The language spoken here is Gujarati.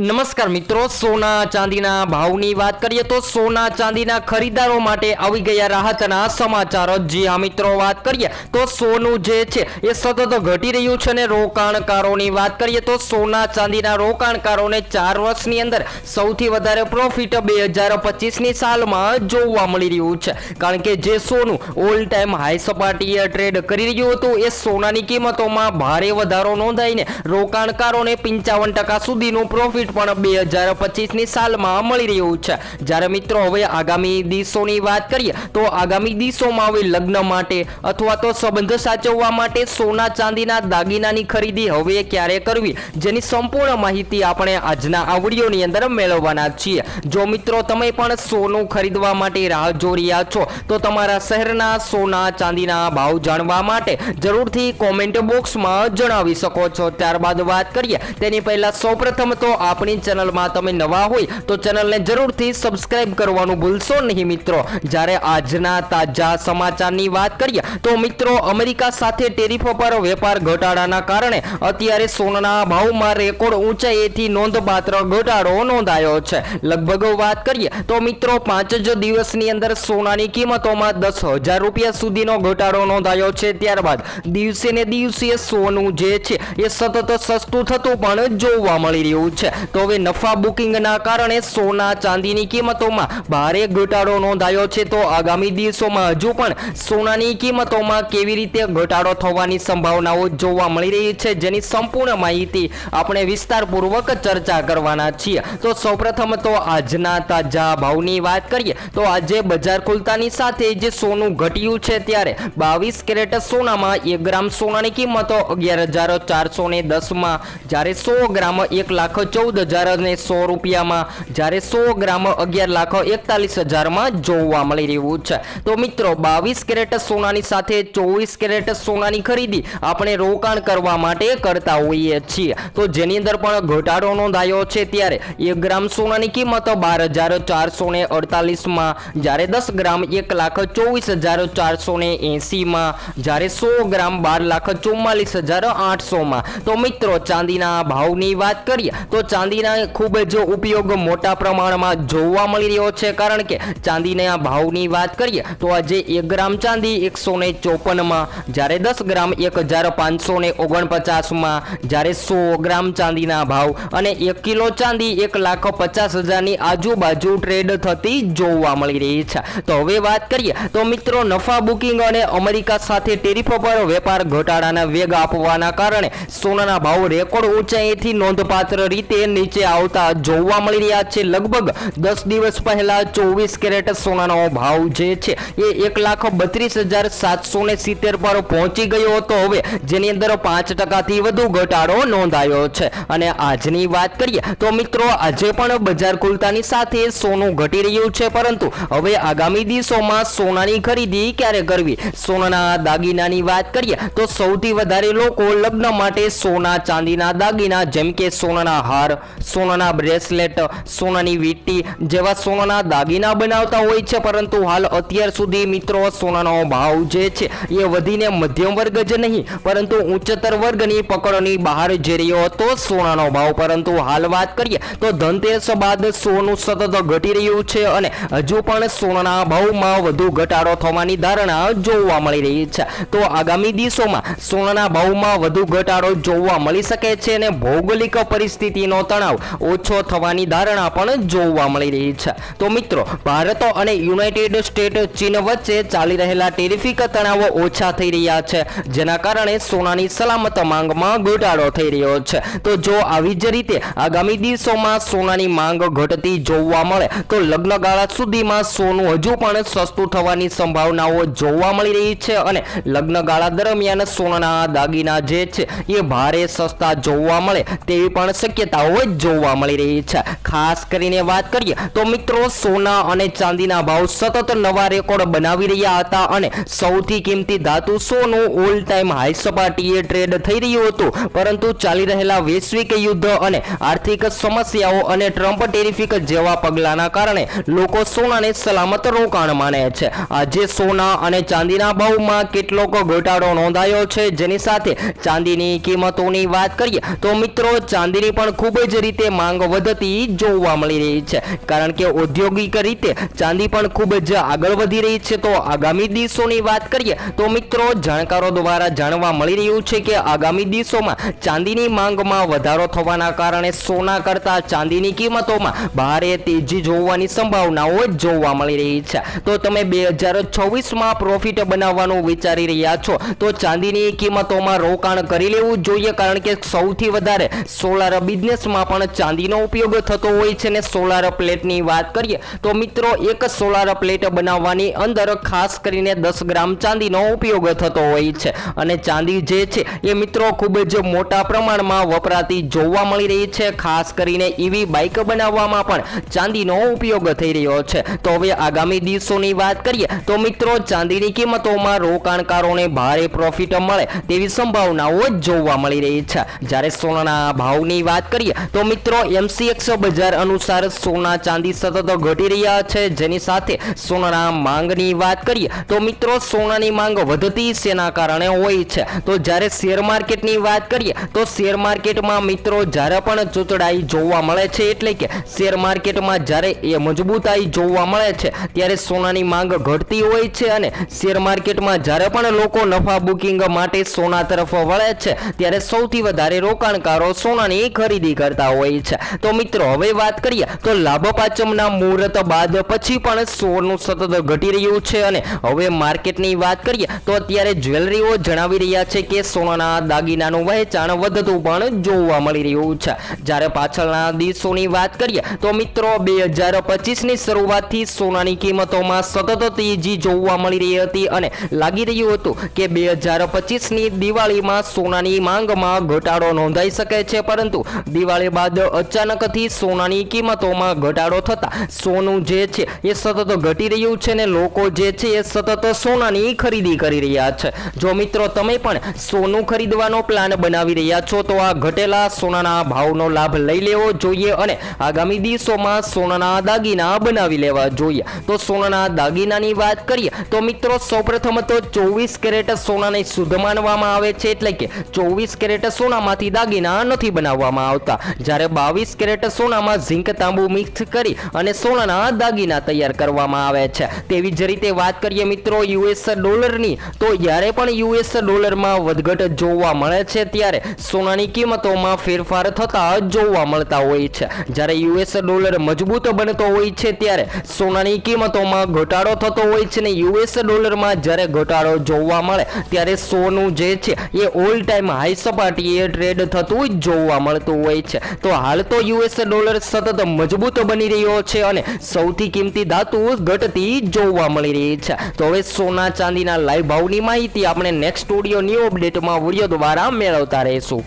નમસ્કાર મિત્રો, સોના ચાંદીના ભાવની વાત કરીએ તો સોના ચાંદીના ખરીદારો માટે આવી ગયા રાહતના સમાચારો. જી હા મિત્રો, વાત કરીએ તો સોનું જે છે એ સતત ઘટી રહ્યું છે અને રોકાણકારોની વાત કરીએ તો સોના ચાંદીના રોકાણકારોને ચાર વર્ષની અંદર સૌથી વધારે પ્રોફિટ બે હજાર પચીસની સાલમાં જોવા મળી રહ્યું છે. કારણ કે જે સોનું ઓલ ટાઈમ હાઈ સપાટીએ ટ્રેડ કરી રહ્યું હતું, એ સોનાની કિંમતોમાં ભારે વધારો નોંધાઈને રોકાણકારોને પંચાવન ટકા સુધીનું પ્રોફિટ પણ બે હજાર પચીસની સાલમાં મળી રહ્યું છે. જ્યારે મિત્રો, હવે આગામી દિવસોની વાત કરીએ, તો આગામી દિવસોમાં હવે લગ્ન માટે અથવા તો સંબંધ સાચવવા માટે સોના, ચાંદીના, દાગીનાની ખરીદી હવે ક્યારે કરવી, જેની સંપૂર્ણ માહિતી આપણે આજના આ વિડીયોની અંદર મેળવવાના છીએ. જો મિત્રો, તમે પણ સોનું ખરીદવા માટે રાહ જોઈ રહ્યા છો, તો તમારા શહેરના સોના, ચાંદીના ભાવ જાણવા માટે જરૂરથી કોમેન્ટ બોક્સમાં જણાવી શકો છો. ત્યારબાદ વાત કરીએ, તેની પહેલા સૌપ્રથમ તો આપણી ચેનલમાં તમે નવા હોય તો ચેનલને જરૂરથી સબસ્ક્રાઇબ કરવાનું ભૂલશો નહીં મિત્રો. જ્યારે આજના તાજા સમાચારની વાત કરીએ તો મિત્રો અમેરિકા સાથે ટેરિફ પર વેપાર ઘટાડાના કારણે અત્યારે સોનાના ભાવમાં રેકોર્ડ ઊંચાઈથી નોંધપાત્ર ઘટાડો નોંધાયો છે. લગભગ વાત કરીએ તો મિત્રો પાંચ જ દિવસની અંદર સોનાની કિંમતોમાં દસ હજાર રૂપિયા સુધીનો ઘટાડો નોંધાયો છે. ત્યારબાદ દિવસે ને દિવસે સોનું જે છે એ સતત સસ્તું થતું પણ જોવા મળી રહ્યું છે. તો હવે નફા બુકિંગના કારણે સોના ચાંદીની કિંમતોમાં ભારે ઘટાડો નોંધાયો છે. તો આગામી દિવસોમાં હજુ પણ સોનાની કિંમતોમાં કેવી રીતે ઘટાડો થવાની સંભાવનાઓ જોવા મળી રહી છે જેની સંપૂર્ણ માહિતી આપણે વિસ્તારપૂર્વક ચર્ચા કરવાના છીએ. તો સૌપ્રથમ તો આજના તાજા ભાવની વાત કરીએ તો આજે બજાર ખુલતાની સાથે જે સોનું ઘટ્યું છે ત્યારે બાવીસ કેરેટ સોનામાં એક ગ્રામ સોનાની કિંમતો અગિયાર હજાર ચારસો ને દસમાં જ્યારે સો ગ્રામ એક લાખ ચૌદ ને સો રૂપિયામાં જ્યારે સો ગ્રામ અગિયાર લાખ એકતાલીસ હજારમાં જોવા મળી રહ્યું છે. તો મિત્રો, બાવીસ કેરેટ સોનાની સાથે ચોવીસ કેરેટ સોનાની ખરીદી આપણે રોકાણ કરવા માટે કરતા હોઈએ છીએ. તો જેની અંદર પણ ઘટાડો નોંધાયો છે ત્યારે એક ગ્રામ સોનાની કિંમત બાર હજાર ચારસો ને અડતાલીસમાં, જ્યારે દસ ગ્રામ એક લાખ ચોવીસ હજાર ચારસો ને એંસીમાં, જ્યારે સો ગ્રામ બાર લાખ ચુમ્માલીસ હજાર આઠસોમાં. તો મિત્રો, ચાંદીના ભાવની વાત કરીએ તો ચાંદીના ખૂબ જ ઉપયોગ મોટા પ્રમાણમાં જોવા મળી રહ્યો છે. કારણ કે ચાંદીના ભાવની વાત કરીએ તો આજે એક ગ્રામ ચાંદી એકસો ને ચોપનમાં, જ્યારે દસ ગ્રામ એક હજાર પાંચસો ને ઓગણપચાસમાં, જ્યારે સો ગ્રામ ચાંદીના ભાવ અને એક કિલો ચાંદી એક લાખ પચાસ હજારની આજુબાજુ ટ્રેડ થતી જોવા મળી રહી છે. તો હવે વાત કરીએ તો મિત્રો નફા બુકિંગ અને અમેરિકા સાથે ટેરિફ પર વેપાર ઘટાડાના વેગ આપવાના કારણે સોનાના ભાવ રેકોર્ડ ઊંચાઈથી નોંધપાત્ર રીતે નીચે આવતા જોવા મળી રહ્યા છે. લગભગ દસ દિવસ પહેલા ચોવીસ કેરેટ સોનાનો ભાવ જે છે એ એક લાખ બત્રીસ હજાર સાતસો ને સિત્તેર પર પહોંચી ગયો હતો. હવે જેની અંદર પાંચ ટકાથી વધુ ઘટાડો નોંધાયો છે. અને આજની વાત કરીએ તો મિત્રો, આજે પણ બજાર ખુલતાની સાથે સોનું ઘટી રહ્યું છે. પરંતુ હવે આગામી દિવસોમાં સોનાની ખરીદી ક્યારે કરવી? સોનાના દાગીનાની વાત કરીએ તો સૌથી વધારે લોકો લગ્ન માટે સોના ચાંદીના દાગીના, જેમ કે સોનાના હાર સોનાના બ્રેસલેટ, સોનાની વીંટી જેવા સોનાના દાગીના બનાવતા હોય છે. પરંતુ હાલ અત્યાર સુધી મિત્રો સોનાનો ભાવ જે છે એ વધીને મધ્યમ વર્ગ જ નહીં, પરંતુ ઉચ્ચતર વર્ગની પકડની બહાર જઈ રહ્યો હતો સોનાનો ભાવ. પરંતુ હાલ વાત કરીએ તો ધનતેરસ બાદ સોનું સતત ઘટી રહ્યું છે અને હજુ પણ સોનાના ભાવમાં વધુ ઘટાડો થવાની ધારણા જોવા મળી રહી છે. તો આગામી દિવસોમાં સોનાના ભાવમાં વધુ ઘટાડો જોવા મળી શકે છે અને ભૌગોલિક પરિસ્થિતિનો તણાવ ઓછો થવાની ધારણા પણ જોવા મળી રહી છે. તો મિત્રો, ભારત અને યુનાઇટેડ સ્ટેટ ચીન વચ્ચે ચાલી રહેલા ટેરિફિક તણાવો ઓછા થઈ રહ્યા છે, જેના કારણે સોનાની સલામત માંગમાં ઘટાડો થઈ રહ્યો છે. તો જો આવી જ રીતે આગામી દિવસોમાં સોનાની માંગ ઘટતી જોવા મળે, તો લગ્નગાળા સુધીમાં સોનું હજુ પણ સસ્તું થવાની સંભાવનાઓ જોવા મળી રહી છે અને લગ્નગાળા દરમિયાન સોનાના દાગીના જે છે, એ ભારે સસ્તા જોવા મળે તેવી પણ શક્યતાઓ જોવા મળી રહી છે. ખાસ કરીને વાત કરીએ તો મિત્રો, સોના અને ચાંદીના ભાવ સતત નવા રેકોર્ડ બનાવી રહ્યા હતા અને સૌથી કિંમતી ધાતુ સોનું ઓલ ટાઈમ હાઈ સપાટીએ ટ્રેડ થઈ રહ્યું હતું. પરંતુ ચાલી રહેલા વૈશ્વિક યુદ્ધ અને આર્થિક સમસ્યાઓ અને ટ્રમ્પ ટેરિફિક જેવા પગલાંના કારણે લોકો સોનાને સલામત રોકાણ માને છે. આજે સોના અને ચાંદીના ભાવમાં કેટલોક ઘટાડો નોંધાયો છે. જેની સાથે ચાંદીની કિંમતોની વાત કરીએ તો મિત્રો, ચાંદીની પણ ખૂબ જ રીતે માંગ વધતી જોવા મળી રહી છે. કારણ કે ઔદ્યોગિક રીતે ચાંદી પણ ખૂબ જ આગળ વધી રહી છે. તો આગામી દિવસોની વાત કરીએ તો મિત્રો, જાણકારો દ્વારા જાણવા મળી રહ્યું છે કે આગામી દિવસોમાં ચાંદીની માંગમાં વધારો થવાના કારણે સોના કરતા ચાંદીની કિંમતોમાં ભારે તેજી જોવાની સંભાવનાઓ જોવા મળી રહી છે. તો તમે બે હજાર છવ્વીસમાં પ્રોફિટ બનાવવાનું વિચારી રહ્યા છો, તો ચાંદીની કિંમતોમાં રોકાણ કરી લેવું જોઈએ, કારણ કે સૌથી વધારે સોલાર બિઝનેસમાં પણ ચાંદીનો ઉપયોગ થતો હોય છે ને સોલાર પ્લેટની વાત કરીએ, તો મિત્રો એક સોલાર પ્લેટ બનાવવાની અંદર ખાસ કરીને દસ ગ્રામ ચાંદીનો ઉપયોગ થતો હોય છે. અને ચાંદી જે છે, એ મિત્રો ખૂબ જ મોટા પ્રમાણમાં વપરાતી જોવા મળી રહી છે. ખાસ કરીને ઈવી બાઇક બનાવવામાં પણ ચાંદીનો ઉપયોગ થઈ રહ્યો છે. તો હવે આગામી દિવસોની વાત કરીએ, તો મિત્રો ચાંદીની કિંમતોમાં રોકાણકારોને ભારે પ્રોફિટ મળે તેવી સંભાવનાઓ જોવા મળી રહી છે. જ્યારે સોનાના ભાવની વાત કરીએ તો મિત્રો એમસીએક્સ બજાર અનુસાર સોના ચાંદી સતત ઘટી રહ્યા છે. જેની સાથે સોનાના માંગની વાત કરીએ, તો મિત્રો, સોનાની માંગ વધતી શેના કારણે હોય છે? તો જ્યારે શેર માર્કેટની વાત કરીએ, તો શેર માર્કેટમાં મિત્રો, જ્યારે પણ ચૂંટડાઈ જોવા મળે છે, એટલે કે શેર માર્કેટમાં જ્યારે એ મજબૂતાઈ જોવા મળે છે, ત્યારે સોનાની માંગ ઘટતી હોય છે અને શેર માર્કેટમાં જ્યારે પણ લોકો નફા બુકિંગ માટે સોના તરફ વળે છે, ત્યારે સૌથી વધારે રોકાણકારો સોનાની ખરીદી કરતા હોય છે. તો મિત્રો, હવે વાત કરીએ, તો લાભ પાંચમના મુહૂર્ત બાદ પછી પણ સોનું સતત ઘટી રહ્યું છે અને હવે માર્કેટની વાત કરીએ, તો અત્યારે જ્વેલરીઓ જણાવી રહ્યા છે કે સોનાના દાગીનાનું વહેંચાણ વધતું પણ જોવા મળી રહ્યું છે. જ્યારે પાછળના દિવસોની વાત કરીએ, તો મિત્રો, બે હજાર પચીસની શરૂઆતથી સોનાની કિંમતોમાં સતત તેજી જોવા મળી રહી હતી અને લાગી રહ્યું હતું કે બે હજાર પચીસની દિવાળીમાં સોનાની માંગમાં ઘટાડો નોંધાઈ શકે છે. પરંતુ દિવાળી બાદ અચાનકથી સોનાની કિંમતોમાં ઘટાડો થતા સોનું જે છે એ સતત ઘટી રહ્યું છે ને લોકો જે છે એ સતત સોનાની ખરીદી કરી રહ્યા છે. જો મિત્રો તમે પણ સોનું ખરીદવાનો પ્લાન બનાવી રહ્યા છો તો આ ઘટેલા સોનાના ભાવનો લાભ લઈ લેવો જોઈએ અને આગામી દિવસોમાં સોનાના દાગીના બનાવી લેવા જોઈએ. તો સોનાના દાગીનાની વાત કરીએ તો મિત્રો સૌપ્રથમ તો ચોવીસ કેરેટ સોનાને શુદ્ધ માનવામાં આવે છે એટલે કે ચોવીસ કેરેટ સોનામાંથી દાગીના નથી બનાવવામાં આવતા. જ્યારે બાવીસ કેરેટ સોનામાં ઝીંક તાંબુ મિક્સ કરી અને સોનાના દાગીના તૈયાર કરવામાં આવે છે. તેવી જ રીતે વાત કરીએ મિત્રો યુએસ ડોલરની, તો જ્યારે પણ યુએસ ડોલરમાં વધઘટ જોવા મળે છે ત્યારે સોનાની કિંમતોમાં ફેરફાર થતા જોવા મળતા હોય છે. જ્યારે યુએસ ડોલર મજબૂત બનતો હોય છે ત્યારે સોનાની કિંમતોમાં ઘટાડો થતો હોય છે ને યુએસ ડોલરમાં જ્યારે ઘટાડો જોવા મળે ત્યારે સોનું જે છે એ ઓલ ટાઈમ હાઈ સપાટીએ ટ્રેડ થતું જોવા મળતું હોય છે. તો હાલ તો યુએસ ડોલર સતત મજબૂત બની રહ્યો છે અને સૌથી કિંમતી ધાતુ ઘટતી જોવા મળી રહી છે. તો હવે સોના ચાંદીના લાઈવ ભાવની માહિતી આપણે નેક્સ્ટ સ્ટુડિયો ન્યૂ અપડેટમાં વીડિયો દ્વારા મેળવતા રહીશું.